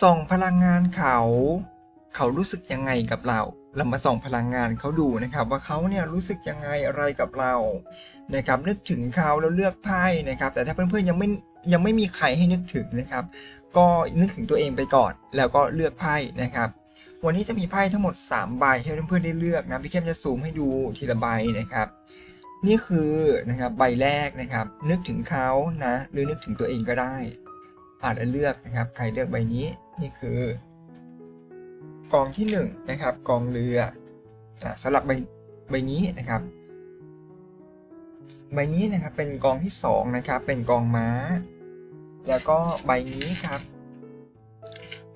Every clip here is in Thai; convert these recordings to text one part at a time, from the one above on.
ส่องพลังงานเขา เขารู้สึกยังไงกับเรา เรามาส่องพลังงานเขาดูนะครับ ว่าเขาเนี่ยรู้สึกยังไงอะไรกับเรานะครับนึกถึงเขาแล้วเลือกไพ่นะครับ แต่ถ้าเพื่อนๆยังไม่ยังไม่มีใครให้นึกถึงนะครับ ก็นึกถึงตัวเองไปก่อน แล้วก็เลือกไพ่นะครับวันนี้จะมีไพ่ทั้งหมด 3 ใบให้เพื่อนๆได้เลือกนะพี่เข้มจะซูมให้ดูทีละใบนะครับ นี่คือนะครับใบแรกนะครับ นึกถึงเขานะหรือนึกถึงตัวเองก็ได้อาจจะเลือกนะครับ ใครเลือกใบนี้นี่คือกองที่1นงนะครับกองเรืออะสำหรับใบใบนี้นะครับ ใบนี้นะครับเป็นกองที่2นะครับเป็นกองม้า แล้วก็ใบนี้ครับ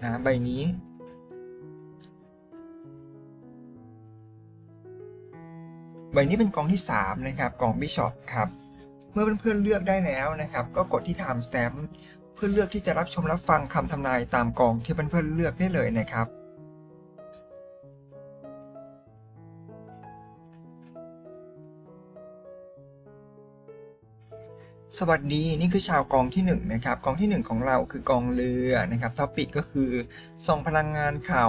นะใบนี้ ใบนี้เป็นกองที่ 3 นะครับกองบิชอปครับ เมื่อเพื่อนๆเลือกได้แล้วนะครับ ก็กดที่ Time Stamp เพื่อเลือกที่จะรับชมรับฟังคำทำนายตามกองที่เพื่อนๆเลือกได้เลยนะครับ สวัสดีนี่คือชาวกองที่1นงนะครับกองที่ 1 ของเราคือกองเรือนะครับท็อปิกก็คือส่องพลังงานเขา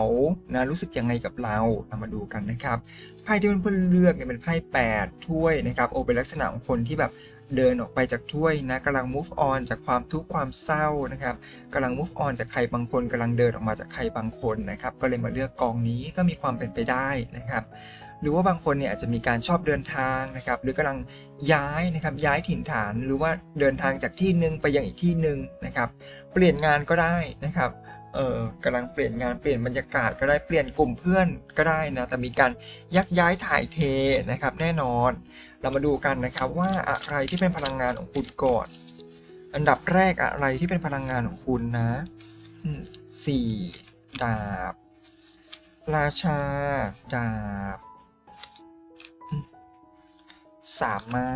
นะรู้สึกยังไงกับเราเรามาดูกันนะครับไพ่ที่เพื่อนเลือกเนี่ยเป็นไพ่8ถ้วยนะครับโอเป็นลักษณะของคนที่แบบ เดินออกไปจากถ้วยนะกำลัง move on จากความทุกข์ความเศร้านะครับกำลัง move on จากใครบางคนกำลังเดินออกมาจากใครบางคนนะครับก็เลยมาเลือกกองนี้ก็มีความเป็นไปได้นะครับหรือว่าบางคนเนี่ยอาจจะมีการชอบเดินทางนะครับหรือกำลังย้ายนะครับย้ายถิ่นฐานหรือว่าเดินทางจากที่หนึ่งไปยังอีกที่หนึ่งนะครับเปลี่ยนงานก็ได้นะครับ เออกำลังเปลี่ยนงานเปลี่ยนบรรยากาศก็ได้เปลี่ยนกลุ่มเพื่อนก็ได้นะแต่มีการยักย้ายถ่ายเทนะครับแน่นอน เรามาดูกันนะครับว่าอะไรที่เป็นพลังงานของคุณก่อน อันดับแรกอะไรที่เป็นพลังงานของคุณนะสี่ดาบ ราชา ดาบสามไม้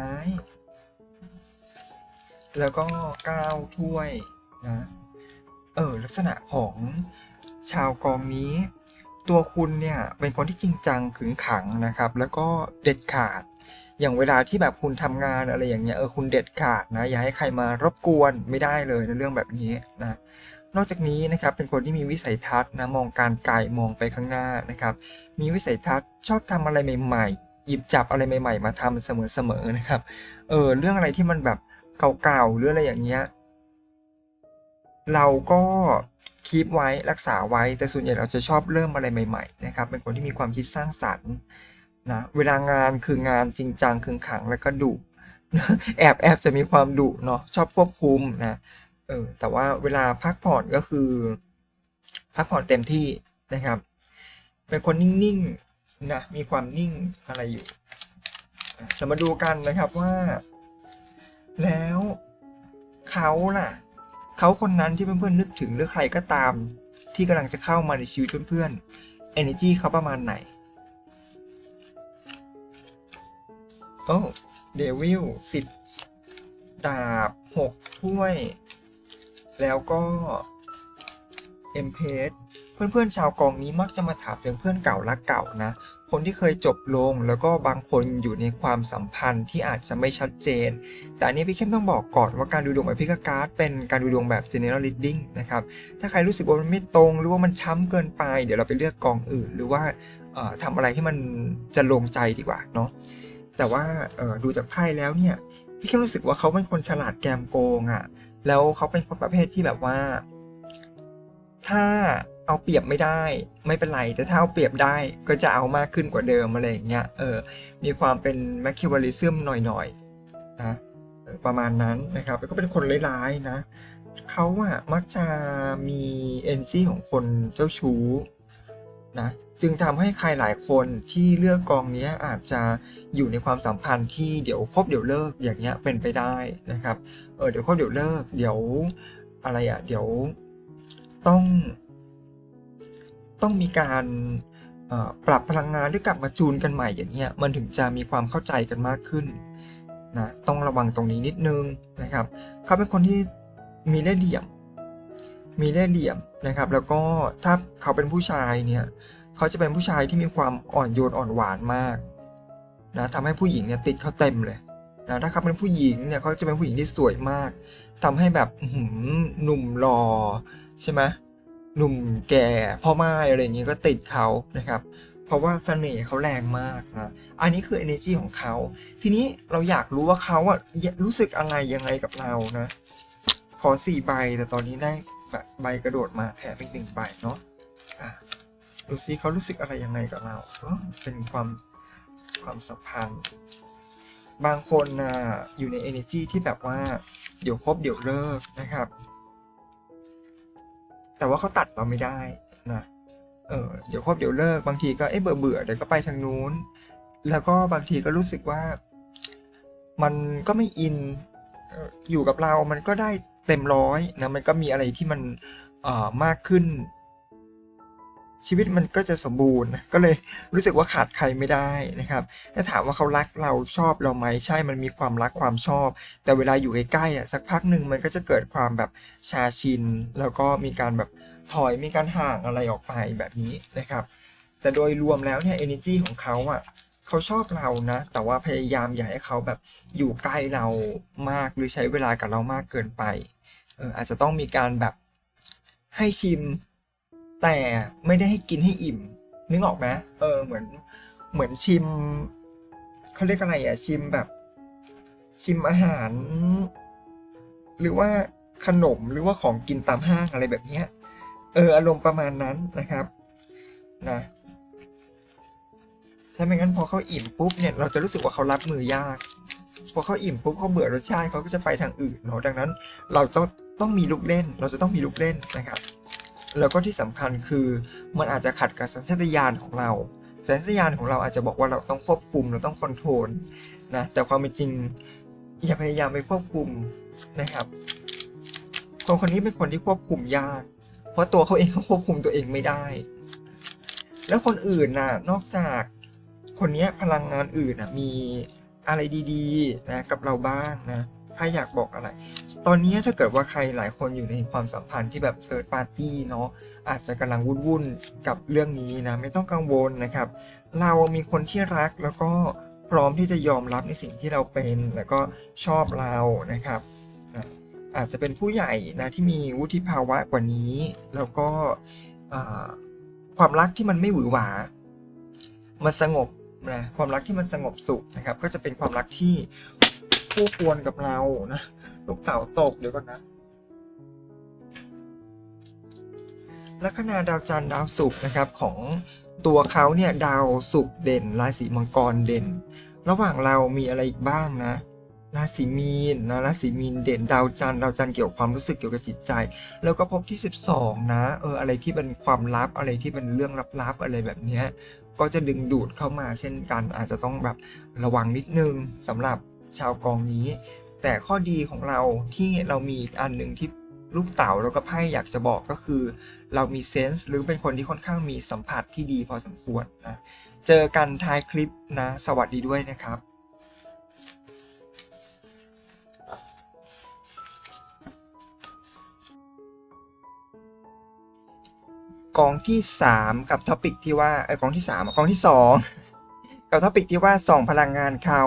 แล้วก็เก้าถ้วยนะ เออลักษณะของชาวกองนี้ ตัวคุณเนี่ยเป็นคนที่จริงจังขึงขังนะครับ แล้วก็เด็ดขาด อย่างเวลาที่แบบคุณทำงานอะไรอย่างเงี้ยเออคุณเด็ดขาดนะ อย่าให้ใครมารบกวนไม่ได้เลยในเรื่องแบบนี้นะนอกจากนี้นะครับเป็นคนที่มีวิสัยทัศน์นะมองการไกลมองไปข้างหน้านะครับ มีวิสัยทัศน์ชอบทำอะไรใหม่ๆหยิบจับอะไรใหม่ ๆ มาทำเสมอๆนะครับเออเรื่องอะไรที่มันแบบเก่าๆหรืออะไรอย่างเงี้ย เราก็คีปไว้รักษาไว้ แต่ส่วนใหญ่เราจะชอบเริ่มอะไรใหม่ๆนะครับเป็นคนที่มีความคิดสร้างสรรค์นะเวลางานคืองานจริงจังขึงขังแล้วก็ดุแอบแอบจะมีความดุเนาะชอบควบคุมนะเออแต่ว่าเวลาพักผ่อนก็คือ พักผ่อนเต็มที่นะครับ เป็นคนนิ่งๆนะมีความนิ่งอะไรอยู่เรามาดูกันนะครับว่า แล้วเขาล่ะ เขาคนนั้นที่เพื่อนๆนึกถึงหรือใครก็ตาม ที่กำลังจะเข้ามาในชีวิตเพื่อนๆ energy เขาประมาณไหน โอ้เดวิลสิบดาบหกถ้วย แล้วก็เอ็มเพส เพื่อนๆชาวกองนี้มักจะมาถามถึงเพื่อนเก่ารักเก่านะ คนที่เคยจบลงแล้วก็บางคนอยู่ในความสัมพันธ์ที่อาจจะไม่ชัดเจน แต่อันนี้พี่เข้มต้องบอกก่อนว่าการดูดวงแบบพิกการ์ดเป็นการดูดวงแบบ general reading นะครับ ถ้าใครรู้สึกว่ามันไม่ตรงหรือว่ามันช้ำเกินไป เดี๋ยวเราไปเลือกกองอื่น หรือว่าเอ่อทำอะไรที่มันจะลงใจดีกว่าเนาะ แต่ว่าดูจากไพ่แล้วเนี่ยพี่เข้มรู้สึกว่าเขาเป็นคนฉลาดแกมโกงอะ่ะ แล้วเขาเป็นคนประเภทที่แบบว่า ถ้า เอาเปรียบไม่ได้ ไม่เป็นไร แต่ถ้าเอาเปรียบได้ก็จะเอามากขึ้นกว่าเดิมอะไรอย่างเงี้ยเออมีความเป็นแมคคิวลิซึมหน่อยๆนะประมาณนั้นนะครับก็เป็นคนร้ายๆนะเขาอะมักจะมีเอนซีของคนเจ้าชู้นะจึงทำให้ใครหลายคนที่เลือกกองนี้อาจจะอยู่ในความสัมพันธ์ที่เดี๋ยวคบเดี๋ยวเลิกอย่างเงี้ยเป็นไปได้นะครับเออเดี๋ยวคบเดี๋ยวเลิก เดี๋ยวอะไรอะเดี๋ยวต้อง ต้องมีการปรับพลังงานหรือกลับมาจูนกันใหม่อย่างเงี้ยมันถึงจะมีความเข้าใจกันมากขึ้นนะต้องระวังตรงนี้นิดนึงนะครับเขาเป็นคนที่มีเล่ห์เหลี่ยม มีเล่ห์เหลี่ยมนะครับ แล้วก็ถ้าเขาเป็นผู้ชายเนี่ยเขาจะเป็นผู้ชายที่มีความอ่อนโยนอ่อนหวานมากนะทำให้ผู้หญิงเนี่ยติดเขาเต็มเลยนะถ้าเขาเป็นผู้หญิงเนี่ยเขาจะเป็นผู้หญิงที่สวยมากทำให้แบบหือหนุ่มหล่อใช่ไหม หนุ่มแก่พ่อไม้อะไรอย่างงี้ก็ติดเขานะครับ เพราะว่าเสน่ห์เขาแรงมากนะอันนี้คือ energy ของเขา ทีนี้เราอยากรู้ว่าเขาอะรู้สึกอะไรยังไงกับเรานะ ขอสี่ใบแต่ตอนนี้ได้ใบกระโดดมาแถมอีกหนึ่งใบเนาะอะดูซิเขารู้สึกอะไรยังไงกับเรา เป็นความความสัมพันธ์ บางคนนะอยู่ใน energy ที่แบบว่าเดี๋ยวคบเดี๋ยวเลิกนะครับ แต่ว่าเขาตัดเราไม่ได้นะเออเดี๋ยวคบเดี๋ยวเลิกบางทีก็เอ๊ะเบื่อเบื่อเดี๋ยวก็ไปทางนู้น แล้วก็บางทีก็รู้สึกว่า มันก็ไม่อินเอ่ออยู่กับเรามันก็ได้เต็มร้อยนะมันก็มีอะไรที่มันเอ่อมากขึ้น ชีวิตมันก็จะสมบูรณ์ ก็เลยรู้สึกว่าขาดใครไม่ได้นะครับถ้าถามว่าเขารักเราชอบเราไหมใช่มันมีความรักความชอบ แต่เวลาอยู่ใกล้ๆอะสักพักหนึ่งมันก็จะเกิดความแบบชาชิน แล้วก็มีการแบบถอยมีการห่างอะไรออกไปแบบนี้นะครับ แต่โดยรวมแล้วเนี่ย energy ของเขาอะเขาชอบเรานะ แต่ว่าพยายามอย่าให้เขาแบบอยู่ใกล้เรามากหรือใช้เวลากับเรามากเกินไป เอออาจจะต้องมีการแบบให้ชิม แต่ไม่ได้ให้กินให้อิ่ม นึกออกไหมเออเหมือนเหมือนชิมเขาเรียกอะไรอะชิมแบบ ชิมอาหาร หรือว่าขนมหรือว่าของกินตามห้างอะไรแบบเนี้ยเอออารมณ์ประมาณนั้นนะครับนะถ้าไม่งั้นพอเขาอิ่มปุ๊บเนี่ยเราจะรู้สึกว่าเขารับมือยาก พอเขาอิ่มปุ๊บเขาเบื่อรสชาติเขาก็จะไปทางอื่นเนาะดังนั้น เราจะต้องมีลูกเล่น เราจะต้องมีลูกเล่นนะครับ แล้วก็ที่สำคัญคือมันอาจจะขัดกับสัญชาตญาณของเราสัญชาตญาณของเราอาจจะบอกว่าเราต้องควบคุมเราต้องคอนโทรลนะแต่ความเป็นจริงอย่าพยายามไปควบคุมนะครับคนคนนี้เป็นคนที่ควบคุมยาก เพราะตัวเขาเองก็ควบคุมตัวเองไม่ได้ แล้วคนอื่นน่ะนอกจากคนนี้พลังงานอื่นน่ะมีอะไรดีๆนะกับเราบ้างนะใครอยากบอกอะไร ตอนนี้ถ้าเกิดว่าใครหลายคนอยู่ในความสัมพันธ์ที่แบบเติร์ดปาร์ตี้เนาะอาจจะกำลังวุ่นๆกับเรื่องนี้นะไม่ต้องกังวลนะครับ เรามีคนที่รักแล้วก็พร้อมที่จะยอมรับในสิ่งที่เราเป็นแล้วก็ชอบเรานะครับ อาจจะเป็นผู้ใหญ่นะที่มีวุฒิภาวะกว่านี้ แล้วก็ความรักที่มันไม่หวือหวามันสงบนะความรักที่มันสงบสุขนะครับ ก็จะเป็นความรักที่ คู่ควรกับเรานะ ลูกเต่าตกเดี๋ยวก่อนนะลัคนาดาวจันทร์ดาวศุกร์นะครับของตัวเขาเนี่ยดาวศุกร์เด่น ราศีมังกรเด่น ระหว่างเรามีอะไรอีกบ้างนะราศีมีนนะราศีมีนเด่นดาวจันทร์ดาวจันทร์เกี่ยวกับความรู้สึกเกี่ยวกับจิตใจ แล้วก็พบที่ 12 นะเอออะไรที่เป็นความลับอะไรที่เป็นเรื่องลับๆอะไรแบบนี้ก็จะดึงดูดเข้ามาเช่นกันอาจจะต้องแบบระวังนิดนึงสำหรับ ชาวกองนี้ แต่ข้อดีของเราที่เรามีอันหนึ่งที่ลูกเต๋าแล้วก็ไพ่อยากจะบอกก็คือ เรามีเซนส์หรือเป็นคนที่ค่อนข้างมีสัมผัสที่ดีพอสมควรนะเจอกันท้ายคลิปนะ สวัสดีด้วยนะครับกองที่ 3 กับท็อปิกที่ว่าเอกองที่3อะกองที่ 2 กับท็อปิกที่ว่าส่องพลังงานเขา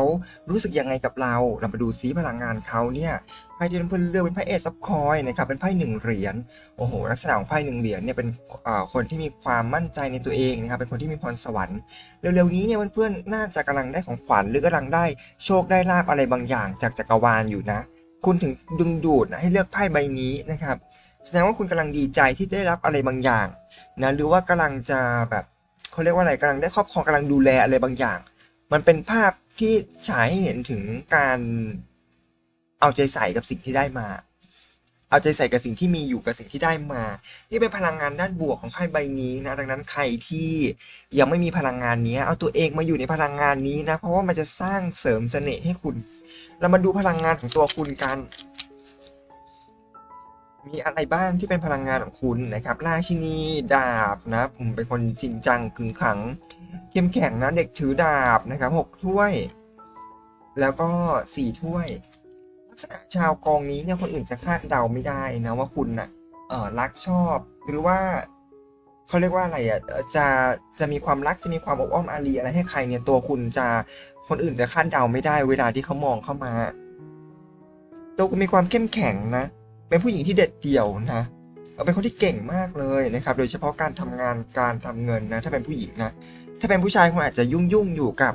รู้สึกยังไงกับเรา เรามาดูซิพลังงานเขาเนี่ยไพ่ที่เพื่อนเลือกเป็นไพ่เอซับคอยนะครับเป็นไพ่หนึ่งเหรียญโอ้โหลักษณะของไพ่หนึ่งเหรียญเนี่ยเป็นคนที่มีความมั่นใจในตัวเองนะครับเป็นคนที่มีพรสวรรค์เร็วๆนี้เนี่ยเพื่อนๆน่าจะกำลังได้ของขวัญหรือกำลังได้โชคได้ลาบอะไรบางอย่าง จากจักรวาลอยู่นะ คุณถึงดึงดูดนะให้เลือกไพ่ใบนี้นะครับแสดงว่าคุณกำลังดีใจที่ได้รับอะไรบางอย่างนะหรือว่ากำลังจะแบบ เขาเรียกว่าอะไรกำลังได้ครอบครองกำลังดูแลอะไรบางอย่าง มันเป็นภาพที่ฉายให้เห็นถึงการเอาใจใส่กับสิ่งที่ได้มา เอาใจใส่กับสิ่งที่มีอยู่กับสิ่งที่ได้มา นี่เป็นพลังงานด้านบวกของไพ่ใบนี้นะ ดังนั้นใครที่ยังไม่มีพลังงานนี้ เอาตัวเองมาอยู่ในพลังงานนี้นะ เพราะว่ามันจะสร้างเสริมเสน่ห์ให้คุณ เรามาดูพลังงานของตัวคุณกัน มีอะไรบ้างที่เป็นพลังงานของคุณนะครับราชินีดาบนะผมเป็นคนจริงจังขึงขังเข้มแข็งนะเด็กถือดาบนะครับหกถ้วย แล้วก็สี่ถ้วย ลักษณะชาวกองนี้เนี่ยคนอื่นจะคาดเดาไม่ได้นะว่าคุณน่ะเออรักชอบ หรือว่าเขาเรียกว่าอะไรอะจะจะมีความรักจะมีความอบอ้อมอารีอะไรให้ใครเนี่ยตัวคุณจะคนอื่นจะคาดเดาไม่ได้ เวลาที่เขามองเข้ามาตัวคุณมีความเข้มแข็งนะ เป็นผู้หญิงที่เด็ดเดี่ยวนะเออเป็นคนที่เก่งมากเลยนะครับ โดยเฉพาะการทำงานการทำเงินนะถ้าเป็นผู้หญิงนะถ้าเป็นผู้ชายคุณอาจจะยุ่งยุ่งอยู่กับ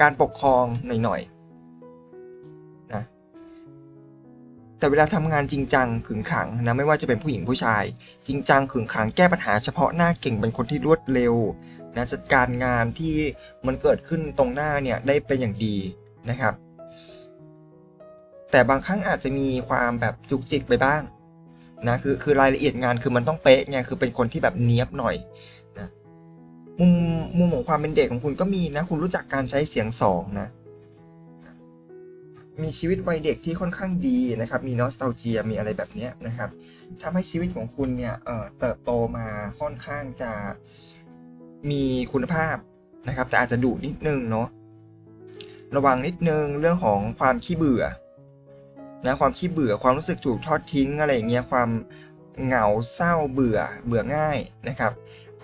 การปกครองหน่อยๆนะแต่เวลาทำงานจริงจังขึงขังนะไม่ว่าจะเป็นผู้หญิงผู้ชาย จริงจังขึงขังแก้ปัญหาเฉพาะหน้าเก่งเป็นคนที่รวดเร็วนะจัดการงานที่มันเกิดขึ้นตรงหน้าเนี่ยได้เป็นอย่างดีนะครับ แต่บางครั้งอาจจะมีความแบบจุกจิกไปบ้างนะคือคือรายละเอียดงานคือมันต้องเป๊ะไงคือเป็นคนที่แบบเนี้ยบหน่อยนะมุมมุมของความเป็นเด็กของคุณก็มีนะ คุณรู้จักการใช้เสียงสองนะมีชีวิตวัยเด็กที่ค่อนข้างดีนะครับ มีนอสตาเจียมีอะไรแบบนี้นะครับทำให้ชีวิตของคุณเนี่ยเอ่อเติบโตมาค่อนข้างจะมีคุณภาพนะครับ แต่อาจจะดุนิดนึงเนาะระวังนิดนึงเรื่องของความขี้เบื่อ นะความขี้เบื่อความรู้สึกถูกทอดทิ้งอะไรอย่างเงี้ยความเหงาเศร้าเบื่อเบื่อง่ายนะครับ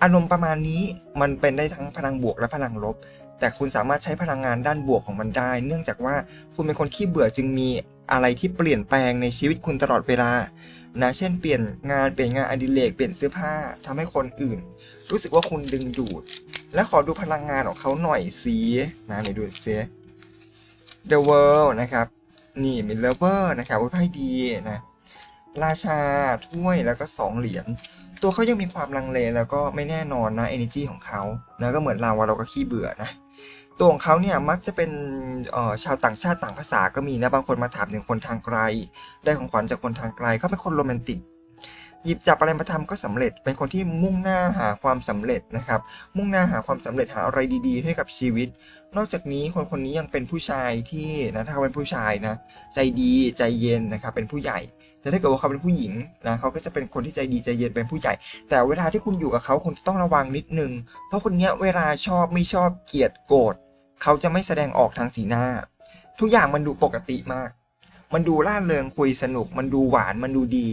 อารมณ์ประมาณนี้มันเป็นได้ทั้งพลังบวกและพลังลบ แต่คุณสามารถใช้พลังงานด้านบวกของมันได้ เนื่องจากว่าคุณเป็นคนขี้เบื่อจึงมีอะไรที่เปลี่ยนแปลงในชีวิตคุณตลอดเวลานะเช่นเปลี่ยนงานเปลี่ยนงานอดิเรกเปลี่ยนเสื้อผ้าทำให้คนอื่น รู้สึกว่าคุณดึงดูด และขอดูพลังงานของเขาหน่อยสินะไหนดูสิ The World นะครับ นี่มิเลเวอร์นะครับว่าไพ่ดีนะราชาถ้วยแล้วก็สองเหรียญตัวเขายังมีความลังเลแล้วก็ไม่แน่นอนนะ energy ของเขานะก็เหมือนเราอะเราก็ขี้เบื่อนะตัวของเขาเนี่ยมักจะเป็นออชาวต่างชาติต่างภาษาก็มีนะบางคนมาถามถึงคนทางไกล ได้ของขวัญจากคนทางไกลเขาเป็นคนโรแมนติก หยิบจับอะไรมาทำก็สำเร็จ เป็นคนที่มุ่งหน้าหาความสำเร็จนะครับ มุ่งหน้าหาความสำเร็จหาอะไรดีๆ ให้กับชีวิต นอกจากนี้คนคนนี้ยังเป็นผู้ชายที่นะถ้าเขาเป็นผู้ชายนะใจดีใจเย็นนะครับเป็นผู้ใหญ่ แต่ถ้าเกิดว่าเขาเป็นผู้หญิงนะเขาก็จะเป็นคนที่ใจดีใจเย็นเป็นผู้ใหญ่ แต่เวลาที่คุณอยู่กับเขาคุณต้องระวังนิดนึง เพราะคนนี้เวลาชอบไม่ชอบเกลียดโกรธเขาจะไม่แสดงออกทางสีหน้า ทุกอย่างมันดูปกติมาก มันดูร่าเริงคุยสนุก มันดูหวานมันดูดี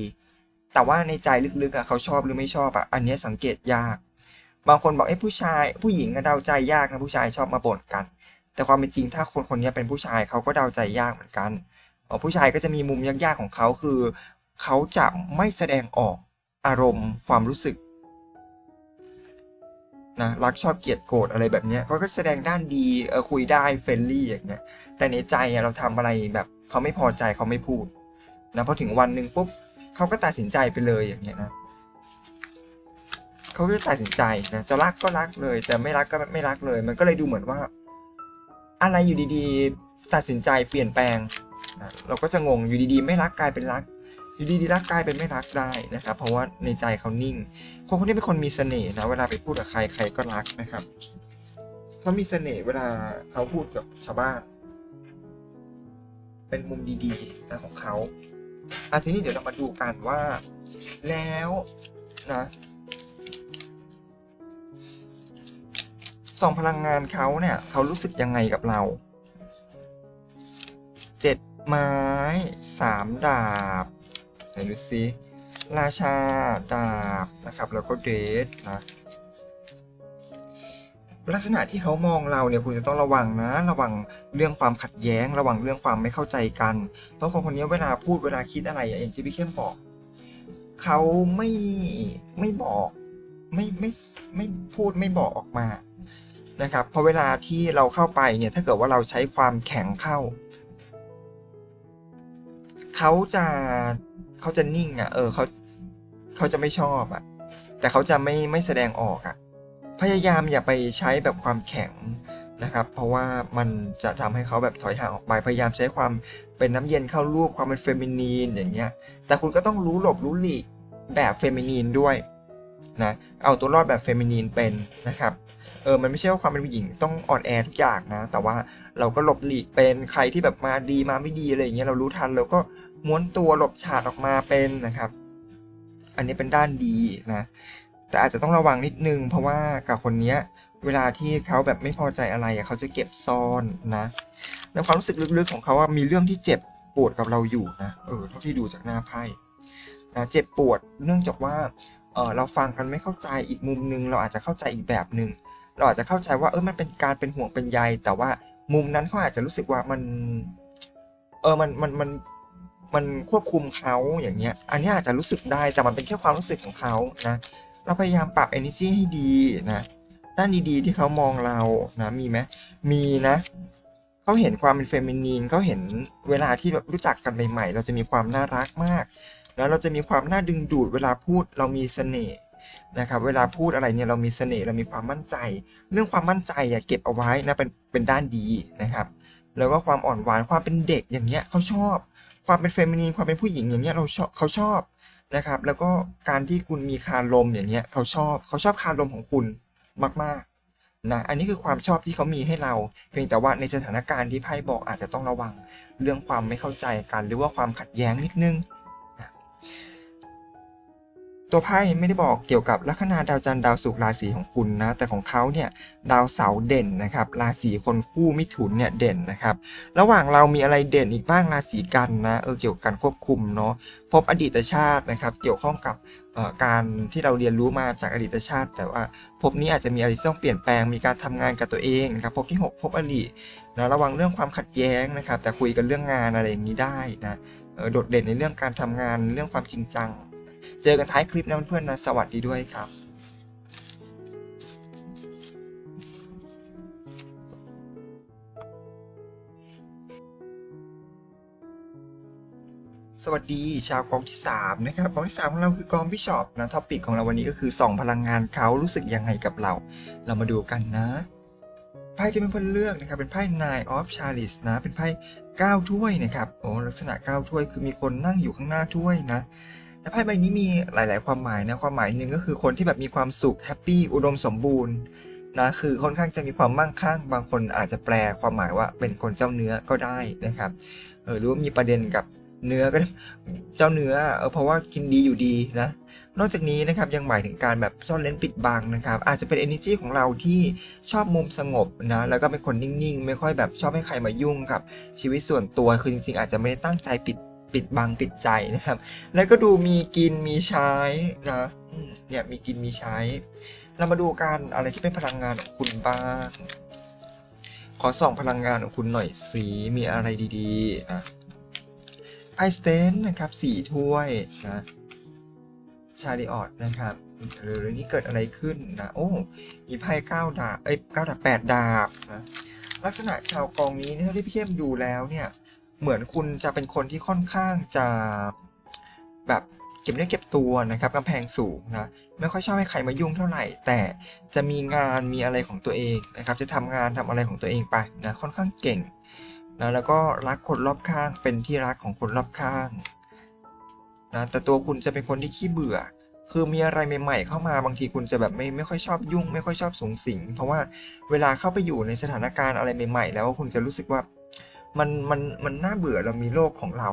แต่ว่าในใจลึกๆอะเขาชอบหรือไม่ชอบอะอันนี้สังเกตยาก บางคนบอกไอ้ผู้ชายผู้หญิงอะเดาใจยากนะผู้ชายชอบมาบ่นกัน แต่ความเป็นจริงถ้าคนคนนี้เป็นผู้ชายเขาก็เดาใจยากเหมือนกันผู้ชายก็จะมีมุมยากๆของเขาคือ เขาจะไม่แสดงออกอารมณ์ความรู้สึกนะรักชอบเกลียดโกรธอะไรแบบนี้เขาก็แสดงด้านดีคุยได้เฟรนลี่อย่างเงี้ยแต่ในใจเราทำอะไรแบบเขาไม่พอใจเขาไม่พูดนะพอถึงวันหนึ่งปุ๊บ เขาก็ตัดสินใจไปเลยอย่างเงี้ยนะเขาก็ตัดสินใจนะจะรักก็รักเลยแต่ไม่รักก็ไม่รักเลย มันก็เลยดูเหมือนว่า อะไรอยู่ดีๆ ตัดสินใจเปลี่ยนแปลงนะเราก็จะงงอยู่ดีๆ ไม่รักกลายเป็นรัก อยู่ดีๆรักกลายเป็นไม่รักได้นะครับ เพราะว่าในใจเขานิ่ง คนคนนี้เป็นคนมีเสน่ห์นะเวลาไปพูดกับใครใครก็รักนะครับเขามีเสน่ห์เวลาเขาพูดกับชาวบ้าน เป็นมุมดีๆนะของเขา อะทีนี้เดี๋ยวเรามาดูกันว่า แล้วนะสองพลังงานเขาเนี่ยเขารู้สึกยังไงกับเราเจ็ดไม้สามดาบไหนดูซิราชาดาบนะครับ แล้วก็เดทนะ ลักษณะที่เขามองเราเนี่ยคุณจะต้องระวังนะ ระวังเรื่องความขัดแย้ง ระวังเรื่องความไม่เข้าใจกัน เพราะคนคนนี้เวลาพูดเวลาคิดอะไรอย่างที่พี่เข้มบอกเขาไม่ไม่บอกไม่ไม่ไม่พูดไม่บอกออกมานะครับพอเวลาที่เราเข้าไปเนี่ยถ้าเกิดว่าเราใช้ความแข็งเข้า เขาจะเขาจะนิ่งอะ เออเขาเขาจะไม่ชอบอะ แต่เขาจะไม่ไม่แสดงออกอะ พยายามอย่าไปใช้แบบความแข็งนะครับ เพราะว่ามันจะทำให้เขาแบบถอยห่างออกไป พยายามใช้ความเป็นน้ำเย็นเข้ารูปความเป็นเฟมินีนอย่างเงี้ย แต่คุณก็ต้องรู้หลบรู้หลีกแบบเฟมินีนด้วยนะ เอาตัวรอดแบบเฟมินีนเป็นนะครับ เออ มันไม่ใช่ว่าความเป็นผู้หญิงต้องอ่อนแอทุกอย่างนะ แต่ว่าเราก็หลบหลีกเป็น ใครที่แบบมาดีมาไม่ดีอะไรอย่างเงี้ย เรารู้ทันเราก็ม้วนตัวหลบฉาดออกมาเป็นนะครับ อันนี้เป็นด้านดีนะ แต่อาจจะต้องระวังนิดนึง เพราะว่ากับคนเนี้ยเวลาที่เขาแบบไม่พอใจอะไรเขาจะเก็บซ่อนนะในความรู้สึกลึกๆของเขาว่ามีเรื่องที่เจ็บปวดกับเราอยู่นะเออเท่าที่ดูจากหน้าไพ่นะเจ็บปวดเนื่องจากว่าเอออเราฟังกันไม่เข้าใจอีกมุมนึง เราอาจจะเข้าใจอีกแบบหนึ่งเราอาจจะเข้าใจว่าเออมันเป็นการเป็นห่วงเป็นใยแต่ว่ามุมนั้นเขาอาจจะรู้สึกว่ามันเออมันมันมันมันควบคุมเขาอย่างเงี้ย อันนี้อาจจะรู้สึกได้แต่มันเป็นแค่ความรู้สึกของเขานะ เราพยายามปรับ energy ให้ดีนะด้านดีๆ ที่เขามองเรานะมีไหมมีนะเขาเห็นความเป็นเฟมินีนเขาเห็นเวลาที่แบบรู้จักกันใหม่ๆ เราจะมีความน่ารักมาก แล้วเราจะมีความน่าดึงดูดเวลาพูดเรามีเสน่ห์นะครับเวลาพูดอะไรเนี่ยเรามีเสน่ห์เรามีความมั่นใจ เรื่องความมั่นใจอะเก็บเอาไว้นะเป็นเป็นด้านดีนะครับ แล้วก็ความอ่อนหวานความเป็นเด็กอย่างเงี้ยเขาชอบ ความเป็นเฟมินีนความเป็นผู้หญิงอย่างเงี้ยเราชอบเขาชอบ นะครับ แล้วก็การที่คุณมีคารมอย่างเงี้ยเขาชอบเขาชอบคารมของคุณมากๆนะอันนี้คือความชอบที่เขามีให้เรา เพียงแต่ว่าในสถานการณ์ที่ไพ่บอกอาจจะต้องระวัง เรื่องความไม่เข้าใจกัน หรือว่าความขัดแย้งนิดนึง ตัวไพ่ไม่ได้บอกเกี่ยวกับลัคนาดาวจันทร์ดาวศุกร์ราศีของคุณนะแต่ของเขาเนี่ยดาวเสาเด่นนะครับราศีคนคู่มิถุนเนี่ยเด่นนะครับระหว่างเรามีอะไรเด่นอีกบ้างราศีกันนะเออเกี่ยวกับการควบคุมเนาะพบอดีตชาตินะครับเกี่ยวข้องกับการที่เราเรียนรู้มาจากอดีตชาติ แต่ว่าพบนี้อาจจะมีอะไรที่ต้องเปลี่ยนแปลงมีการทำงานกับตัวเองนะครับพบที่ 6 พบอดีตนะระวังเรื่องความขัดแย้งนะครับแต่คุยกันเรื่องงานอะไรอย่างนี้ได้นะโดดเด่นในเรื่องการทำงานเรื่องความจริงจัง เจอกันท้ายคลิปนะเพื่อนๆนะ สวัสดีด้วยครับสวัสดีชาวกองที่ 3 นะครับกองที่ 3 ของเราคือกองพี่ชอปนะท็อปิกของเราวันนี้ก็คือส่องพลังงานเขารู้สึกยังไงกับเรา เรามาดูกันนะ ไพ่ที่เป็นคนเลือกนะครับ เป็นไพ่ Nine of Chalice นะ เป็นไพ่ 9 ถ้วยนะครับ โอ้ลักษณะ 9 ถ้วยคือมีคนนั่งอยู่ข้างหน้าถ้วยนะ และไพ่ใบนี้มีหลาย ๆ ความหมายนะความหมายหนึ่งก็คือคนที่แบบมีความสุขแฮปปี้อุดมสมบูรณ์นะคือค่อนข้างจะมีความมั่งคั่ง บางคนอาจจะแปลความหมายว่าเป็นคนเจ้าเนื้อก็ได้นะครับเออหรือว่ามีประเด็นกับเนื้อก็ได้เจ้าเนื้อเออเพราะว่ากินดีอยู่ดีนะ นอกจากนี้นะครับยังหมายถึงการแบบซ่อนเลนปิดบังนะครับ อาจจะเป็น energy ของเราที่ชอบมุมสงบนะแล้วก็เป็นคนนิ่งๆ ไม่ค่อยแบบชอบให้ใครมายุ่งกับชีวิตส่วนตัวคือจริงๆ อาจจะไม่ได้ตั้งใจปิด ปิดบังปิดใจนะครับ แล้วก็ดูมีกินมีใช้นะเนี่ยมีกินมีใช้ เรามาดูกันอะไรที่เป็นพลังงานของคุณบ้าง ขอส่องพลังงานของคุณหน่อยสีมีอะไรดีๆนะไอสเตนนะครับสี่ถ้วยนะชาริออตนะครับเรื่อนี้เกิดอะไรขึ้นนะ โอ้มีไพ่เก้าดาบเอ้ยเก้าดาบแปดดาบนะลักษณะชาวกองนี้เนี่ยที่พี่เข้มดูแล้วเนี่ย เหมือนคุณจะเป็นคนที่ค่อนข้างจะแบบเก็บเนื้อเก็บตัวนะครับกำแพงสูงนะไม่ค่อยชอบให้ใครมายุ่งเท่าไหร่ แต่จะมีงานมีอะไรของตัวเองนะครับ จะทำงานทำอะไรของตัวเองไปนะค่อนข้างเก่งนะแล้วก็รักคนรอบข้างเป็นที่รักของคนรอบข้างนะแต่ตัวคุณจะเป็นคนที่ขี้เบื่อ คือมีอะไรใหม่ ๆ เข้ามาบางทีคุณจะแบบไม่ไม่ค่อยชอบยุ่ง ไม่ค่อยชอบสูงสิง เพราะว่าเวลาเข้าไปอยู่ในสถานการณ์อะไรใหม่ ๆ แล้วคุณจะรู้สึกว่า มันมันมันน่าเบื่อเรามีโลกของเรา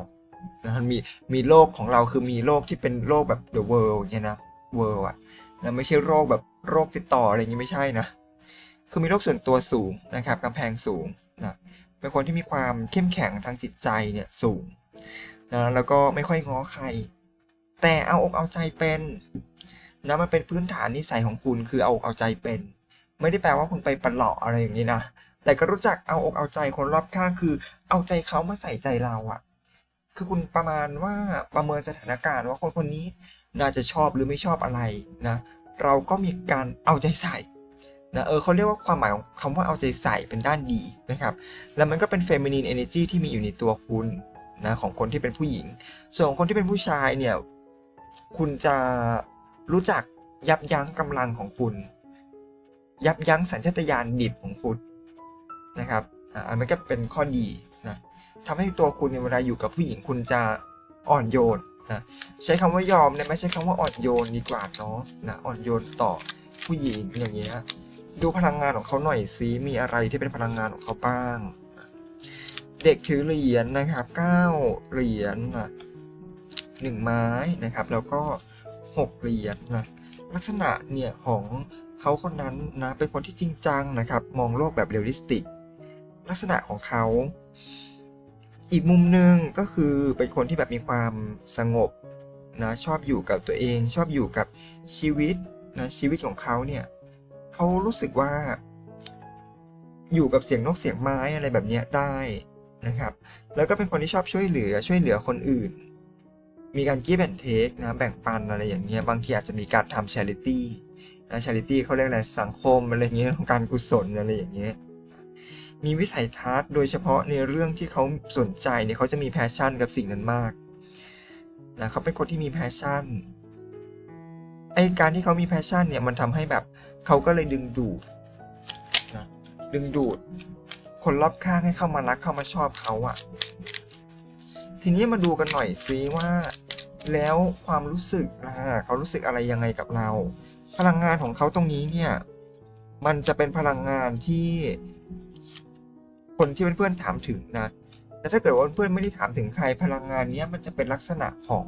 นะมันมีมีโลกของเราคือมีโลกที่เป็นโลกแบบ the world เนี่ยนะ world อะนะไม่ใช่โรคแบบโรคติดต่ออะไรอย่างงี้ไม่ใช่นะ คือมีโรคส่วนตัวสูงนะครับกำแพงสูงนะเป็นคนที่มีความเข้มแข็งทางจิตใจเนี่ยสูงนะแล้วก็ไม่ค่อยง้อใคร แต่เอาอกเอาใจเป็นนะมันเป็นพื้นฐานนิสัยของคุณคือเอาอกเอาใจเป็น ไม่ได้แปลว่าคุณไปประหลาะอะไรอย่างนี้นะ แต่ก็รู้จักเอาอกเอาใจคนรอบข้างคือ เอาใจเขามาใส่ใจเราอะคือคุณประมาณว่าประเมินสถานการณ์ว่าคนคนนี้น่าจะชอบหรือไม่ชอบอะไรนะ เราก็มีการเอาใจใส่นะเออเขาเรียกว่าความหมายของคำว่าเอาใจใส่เป็นด้านดีนะครับ แล้วมันก็เป็นเฟมินีนเอเนจีที่มีอยู่ในตัวคุณนะของคนที่เป็นผู้หญิง ส่วนคนที่เป็นผู้ชายเนี่ยคุณจะรู้จักยับยั้งกำลังของคุณ ยับยั้งสัญชาตญาณดิบของคุณ นะครับอันนั้นก็เป็นข้อดีนะทำให้ตัวคุณในเวลาอยู่กับผู้หญิงคุณจะอ่อนโยนนะใช้คำว่ายอมเนี่ยไม่ใช่คำว่าอ่อนโยนดีกว่าเนาะนะอ่อนโยนต่อผู้หญิงอย่างเงี้ยดูพลังงานของเขาหน่อยซิมีอะไรที่เป็นพลังงานของเขาบ้าง เด็กถือเหรียญนะครับเก้าเหรียญนะหนึ่งไม้นะครับ แล้วก็หกเหรียญนะลักษณะเนี่ยของเขาคนนั้นนะเป็นคนที่จริงจังนะครับ มองโลกแบบเรียลลิสติก ลักษณะของเขา อีกมุมหนึ่งก็คือเป็นคนที่แบบมีความสงบนะชอบอยู่กับตัวเอง ชอบอยู่กับชีวิตนะชีวิตของเขาเนี่ยเขารู้สึกว่า อยู่กับเสียงนกเสียงไม้อะไรแบบนี้ได้นะครับ แล้วก็เป็นคนที่ชอบช่วยเหลือช่วยเหลือคนอื่น มีการกี้แบ่งเทคนะแบ่งปันอะไรอย่างเงี้ยบางทีอาจจะมีการทำ charity นะ charity เขาเรียกอะไรสังคมอะไรเงี้ยของการกุศลอะไรอย่างเงี้ย มีวิสัยทัศน์โดยเฉพาะในเรื่องที่เขาสนใจเนี่ยเขาจะมีแพชชั่นกับสิ่งนั้นมากนะเขาเป็นคนที่มีแพชชั่นไอการที่เขามีแพชชั่นเนี่ยมันทำให้แบบเขาก็เลยดึงดูดนะดึงดูด คนรอบข้างให้เข้ามารักเข้ามาชอบเขาอะทีนี้มาดูกันหน่อยซิว่า แล้วความรู้สึกอ่าเขารู้สึกอะไรยังไงกับเรา พลังงานของเขาตรงนี้เนี่ย มันจะเป็นพลังงานที่ คนที่เพื่อนๆถามถึงนะ แต่ถ้าเกิดว่าเพื่อนๆไม่ได้ถามถึงใครพลังงานเนี้ยมันจะเป็นลักษณะของ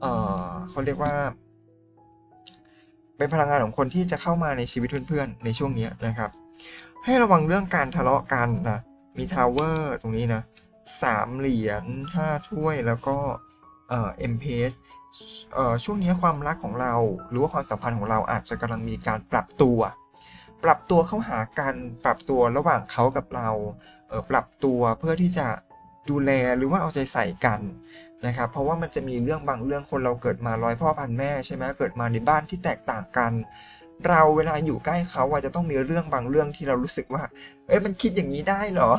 เออเขาเรียกว่า เป็นพลังงานของคนที่จะเข้ามาในชีวิตเพื่อนๆในช่วงนี้นะครับ ให้ระวังเรื่องการทะเลาะกันนะมีทาวเวอร์ตรงนี้นะสามเหรียญห้าถ้วยแล้วก็เอ่อเอ็มเพสเอ่อช่วงนี้ความรักของเรา หรือว่าความสัมพันธ์ของเราอาจจะกำลังมีการปรับตัว ปรับตัวเข้าหากันปรับตัวระหว่างเขากับเราเออปรับตัวเพื่อที่จะดูแลหรือว่าเอาใจใส่กันนะครับเพราะว่ามันจะมีเรื่องบางเรื่องคนเราเกิดมาร้อยพ่อพันแม่ใช่ไหมเกิดมาในบ้านที่แตกต่างกัน เราเวลาอยู่ใกล้เขาอะจะต้องมีเรื่องบางเรื่องที่เรารู้สึกว่า เอ้ยมันคิดอย่างนี้ได้เหรอ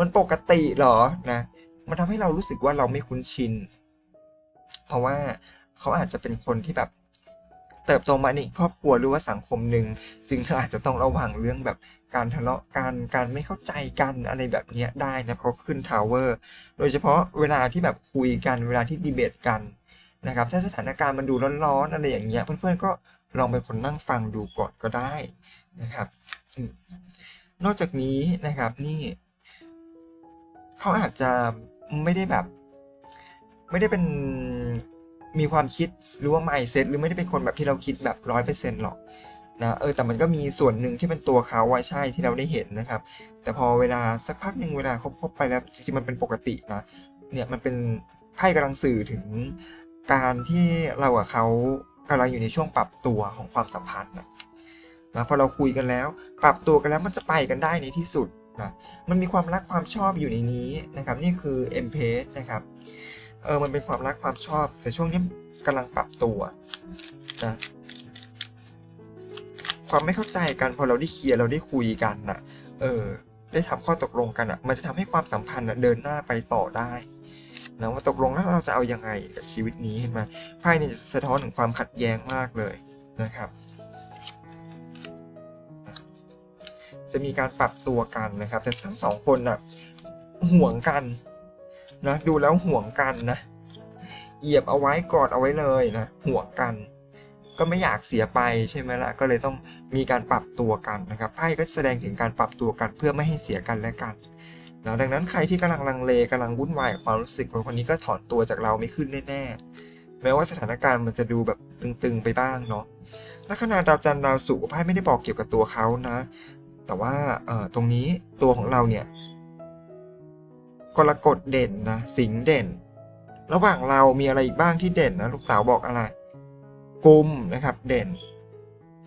มันปกติเหรอนะมันทำให้เรารู้สึกว่าเราไม่คุ้นชิน เพราะว่าเขาอาจจะเป็นคนที่แบบ เติบโตมาในครอบครัวหรือว่าสังคมหนึ่งจึงเธออาจจะต้องระวังเรื่องแบบการทะเลาะกันการไม่เข้าใจกันอะไรแบบนี้ได้นะเพราะขึ้นทาวเวอร์โดยเฉพาะเวลาที่แบบคุยกันเวลาที่ดีเบตกันนะครับถ้าสถานการณ์มันดูร้อนๆอะไรอย่างเงี้ยเพื่อนๆก็ลองเป็นคนนั่งฟังดูก่อนก็ได้นะครับ นอกจากนี้นะครับนี่เขาอาจจะไม่ได้แบบ ไม่ได้เป็น มีความคิดหรือว่า mindset หรือไม่ได้เป็นคนแบบที่เราคิดแบบร้อยเปอร์เซ็นต์หรอกนะเออแต่มันก็มีส่วนหนึ่งที่เป็นตัวเขาว่าใช่ที่เราได้เห็นนะครับ แต่พอเวลาสักพักหนึ่งเวลาคบๆไปแล้วจริงๆมันเป็นปกตินะเนี่ยมันเป็นไพ่กำลังสื่อถึงการที่เรากับเขากำลังอยู่ในช่วงปรับตัวของความสัมพันธ์นะนะพอเราคุยกันแล้ว ปรับตัวกันแล้วมันจะไปกันได้ในที่สุดนะมันมีความรักความชอบอยู่ในนี้นะครับ นี่คือ m p s นะครับ เออมันเป็นความรักความชอบ แต่ช่วงนี้กำลังปรับตัวนะความไม่เข้าใจกันพอเราได้เคลียร์เราได้คุยกันนะเออ ได้ทำข้อตกลงกันอะ มันจะทำให้ความสัมพันธ์เดินหน้าไปต่อได้นะว่าตกลงแล้วเราจะเอายังไงกับชีวิตนี้เห็นไหมไพ่เนี่ยจะสะท้อนถึงความขัดแย้งมากเลยนะครับ จะมีการปรับตัวกันนะครับ แต่ทั้งสองคนน่ะห่วงกัน นะดูแล้วห่วงกันนะเหยียบเอาไว้กอดเอาไว้เลยนะห่วงกัน ก็ไม่อยากเสียไปใช่ไหมละ่ะก็เลยต้องมีการปรับตัวกันนะครับไพ่ก็แสดงถึงการปรับตัวกันเพื่อไม่ให้เสียกันและกันนะดังนั้นใครที่กำลังลังเลกำลังวุ่นวายความรู้สึกคนคนนี้ก็ถอนตัวจากเราไม่ขึ้นแน่ๆแม้ว่าสถานการณ์มันจะดูแบบตึงๆไปบ้างเนาะลัคนาดาวจันทร์ดาวศุกร์ไพ่ไม่ได้บอกเกี่ยวกับตัวเขานะ แต่ว่าตรงนี้ตัวของเราเนี่ย กรกฎเด่นนะ สิงเด่น ระหว่างเรามีอะไรอีกบ้างที่เด่นนะลูกสาวบอกอะไรกุมนะครับเด่น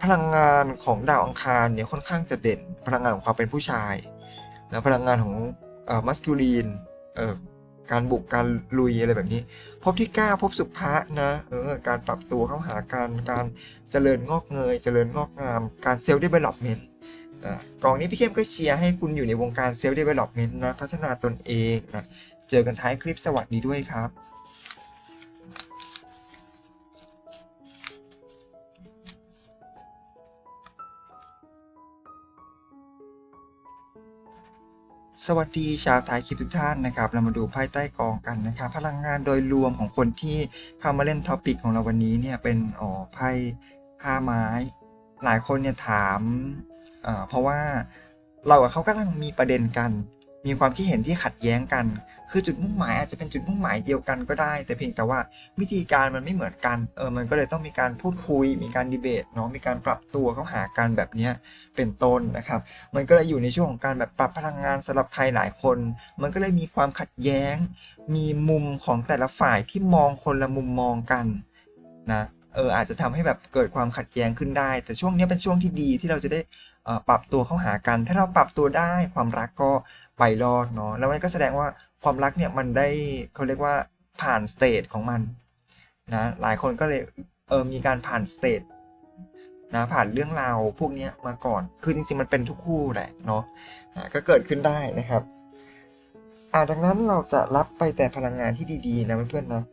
พลังงานของดาวอังคารเนี่ยค่อนข้างจะเด่น พลังงานของความเป็นผู้ชายแล้วพลังงานของเอ่อมัสคิลีนเอ่อการบุกการลุยอะไรแบบนี้ พบที่9พบสุภะนะเออการปรับตัวเข้าหาการการเจริญงอกเงย เจริญงอกงาม การเซลล์ดีเวล็อปเมนต์ อะกองนี้พี่เข้มก็เชียร์ให้คุณอยู่ในวงการเซลล์เดเวล็อปเมนต์นะ พัฒนาตนเองนะ เจอกันท้ายคลิปสวัสดีด้วยครับสวัสดีชาวไทยคลิปทุกท่านนะครับเรามาดูไพ่ใต้กองกันนะครับพลังงานโดยรวมของคนที่เข้ามาเล่นท็อปิกของเราวันนี้เนี่ยเป็นอ๋อไพ่ห้าไม้ หลายคนเนี่ยถาม เพราะว่าเรากับเขากำลังมีประเด็นกัน มีความคิดเห็นที่ขัดแย้งกัน คือจุดมุ่งหมายอาจจะเป็นจุดมุ่งหมายเดียวกันก็ได้ แต่เพียงแต่ว่าวิธีการมันไม่เหมือนกัน เออ มันก็เลยต้องมีการพูดคุย มีการดีเบตเนาะ มีการปรับตัวเข้าหากันแบบนี้เป็นต้นนะครับ มันก็เลยอยู่ในช่วงของการแบบปรับพลังงานสำหรับใครหลายคน มันก็เลยมีความขัดแย้ง มีมุมของแต่ละฝ่ายที่มองคนละมุมมองกันนะ เออ อาจจะทำให้แบบเกิดความขัดแย้งขึ้นได้ แต่ช่วงนี้เป็นช่วงที่ดีที่เราจะได้ ปรับตัวเข้าหากัน ถ้าเราปรับตัวได้ความรักก็ไปรอดเนาะแล้วมันก็แสดงว่าความรักเนี่ยมันได้เขาเรียกว่าผ่านสเตจของมันนะหลายคนก็เลยเออมีการผ่านสเตจนะผ่านเรื่องราวพวกนี้มาก่อน คือจริงๆมันเป็นทุกคู่แหละเนาะะก็เกิดขึ้นได้นะครับอ่าดังนั้นเราจะรับไปแต่พลังงานที่ดีๆนะเพื่อนๆนะ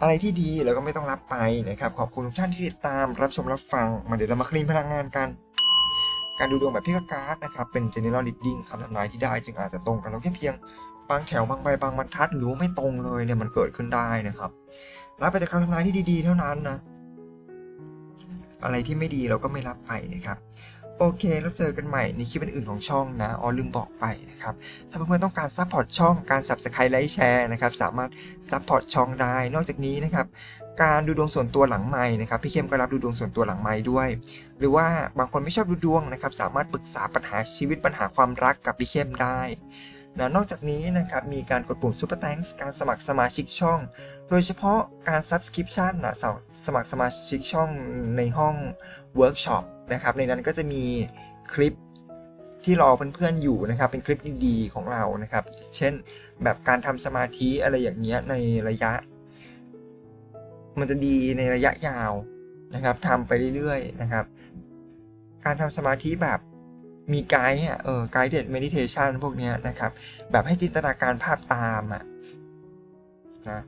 อะไรที่ดีเราก็ไม่ต้องรับไปนะครับ ขอบคุณทุกท่านที่ติดตามรับชมรับฟังมาเดี๋ยวเรามาคลีนพลังงานกัน การดูดวงแบบพิกการ์ดนะครับเป็น general reading คำทำนายที่ได้จึงอาจจะตรงกันเราแค่เพียงบางแถวบางใบบางบรรทัดหรือว่าไม่ตรงเลยเนี่ยมันเกิดขึ้นได้นะครับรับไปแต่คำทำนายที่ดีๆ เท่านั้นนะอะไรที่ไม่ดีเราก็ไม่รับไปนะครับโอเค แล้วเจอกันใหม่ในคลิปอื่นๆของช่องนะอ๋อลืมบอกไปนะครับ ถ้าเพื่อนๆต้องการซัพพอร์ตช่องการ Subscribe ไลค์แชร์นะครับ สามารถซัพพอร์ตช่องได้ นอกจากนี้นะครับ การดูดวงส่วนตัวหลังไม้นะครับพี่เข้มก็รับดูดวงส่วนตัวหลังไม้ด้วย หรือว่าบางคนไม่ชอบดูดวงนะครับสามารถปรึกษาปัญหาชีวิตปัญหาความรักกับพี่เข้มได้นะนอกจากนี้นะครับมีการกดปุ่ม Super Thanks การสมัครสมาชิกช่อง โดยเฉพาะการ Subscription นะสสมัครสมาชิกช่องในห้อง Workshop นะครับในนั้นก็จะมีคลิปที่รอเพื่อนๆอยู่นะครับเป็นคลิปดีๆของเรานะครับ เช่นแบบการทำสมาธิอะไรอย่างเงี้ยในระยะ มันจะดีในระยะยาวนะครับทำไปเรื่อยๆนะครับ การทำสมาธิแบบมีไกด์อะเออไกด์เด็ดเมดิเทชันพวกเนี้ยนะครับ แบบให้จินตนาการภาพตามอะนะ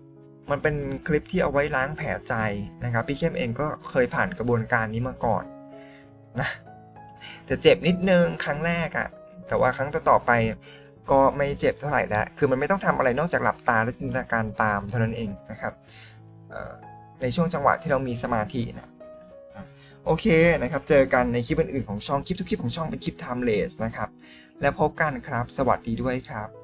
มันเป็นคลิปที่เอาไว้ล้างแผลใจนะครับ พี่เข้มเองก็เคยผ่านกระบวนการนี้มาก่อนนะแต่เจ็บนิดนึงครั้งแรกอะ่ะ แต่ว่าครั้งต่อๆไปก็ไม่เจ็บเท่าไหร่แล้ว คือมันไม่ต้องทำอะไรนอกจากหลับตาและจินตนาการตามเท่านั้นเองนะครับเในช่วงจังหวะที่เรามีสมาธินะโอเคนะครับเจอกันในคลิปอื่นๆของช่องคลิปทุกคลิปของช่องเป็นคลิป timeless นะครับ แล้วพบกันครับ สวัสดีด้วยครับ